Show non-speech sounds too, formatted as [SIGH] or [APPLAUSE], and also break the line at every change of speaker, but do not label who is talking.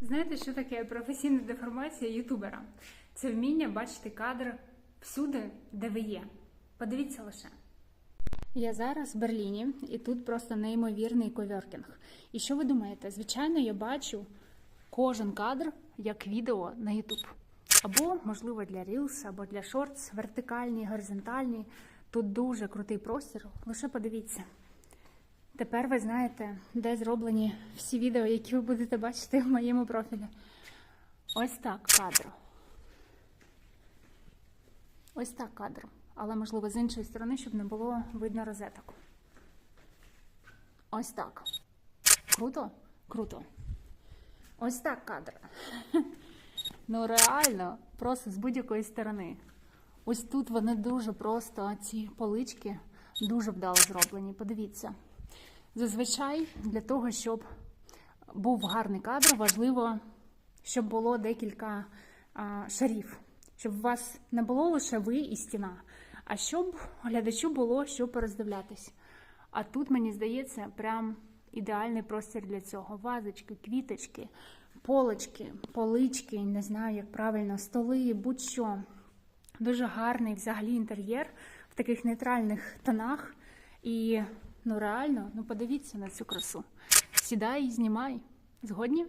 Знаєте, що таке професійна деформація ютубера? Це вміння бачити кадр всюди, де ви є. Подивіться лише. Я зараз в Берліні, і тут просто неймовірний коверкінг. І що ви думаєте? Звичайно, я бачу кожен кадр як відео на YouTube. Або, можливо, для Reels, або для Shorts, вертикальні, горизонтальні. Тут дуже крутий простір. Лише подивіться. Тепер ви знаєте, де зроблені всі відео, які ви будете бачити в моєму профілі. Ось так кадр. Ось так кадр. Але, можливо, з іншої сторони, щоб не було видно розеток. Ось так. Круто? Круто. Ось так кадр. [LAUGHS] Ну, реально, просто з будь-якої сторони. Ось тут вони дуже просто, ці полички дуже вдало зроблені. Подивіться. Зазвичай для того, щоб був гарний кадр, важливо, щоб було декілька шарів, щоб у вас не було лише ви і стіна, а щоб глядачу було що пороздивлятись. А тут, мені здається, прям ідеальний простір для цього. Вазочки, квіточки, полочки, полички, не знаю, як правильно, столи, будь-що. Дуже гарний взагалі інтер'єр в таких нейтральних тонах. І ну реально, ну подивіться на цю красу. Сідай і знімай. Згодні?